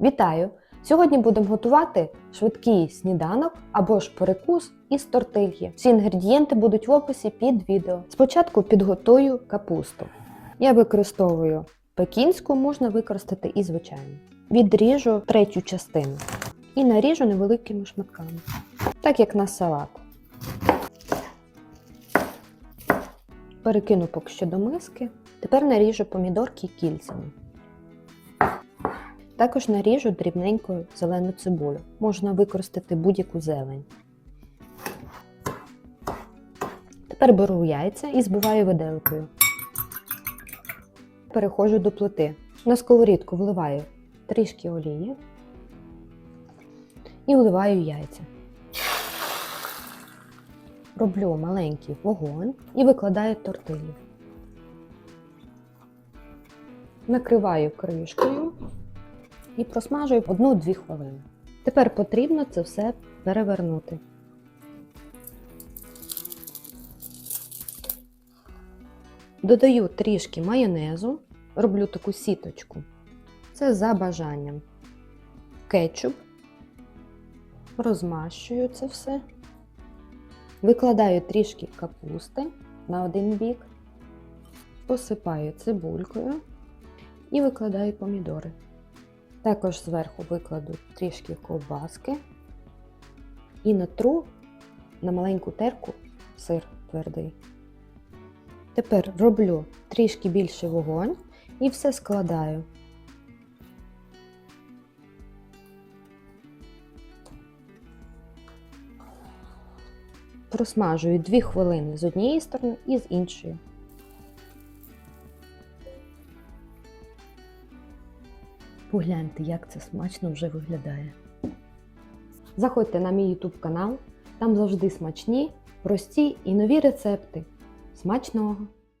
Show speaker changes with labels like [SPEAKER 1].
[SPEAKER 1] Вітаю! Сьогодні будемо готувати швидкий сніданок або ж перекус із тортильї. Всі інгредієнти будуть в описі під відео. Спочатку підготую капусту. Я використовую пекінську, можна використати і звичайну. Відріжу третю частину і наріжу невеликими шматками, так як на салат. Перекину поки що до миски. Тепер наріжу помідорки кільцями. Також наріжу дрібненько зелену цибулю. Можна використати будь-яку зелень. Тепер беру яйця і збиваю виделкою. Переходжу до плити. На сковорідку вливаю трішки олії і вливаю яйця. Роблю маленький вогонь і викладаю тортилю. Накриваю кришкою і просмажую 1-2 хвилини. Тепер потрібно це все перевернути. Додаю трішки майонезу, роблю таку сіточку. Це за бажанням. Кетчуп. Розмащую це все. Викладаю трішки капусти на один бік, посипаю цибулькою і викладаю помідори. Також зверху викладу трішки ковбаски і натру на маленьку терку сир твердий. Тепер роблю трішки більший вогонь і все складаю. Просмажую 2 хвилини з однієї сторони і з іншої. Погляньте, як це смачно вже виглядає. Заходьте на мій YouTube канал, там завжди смачні, прості і нові рецепти. Смачного!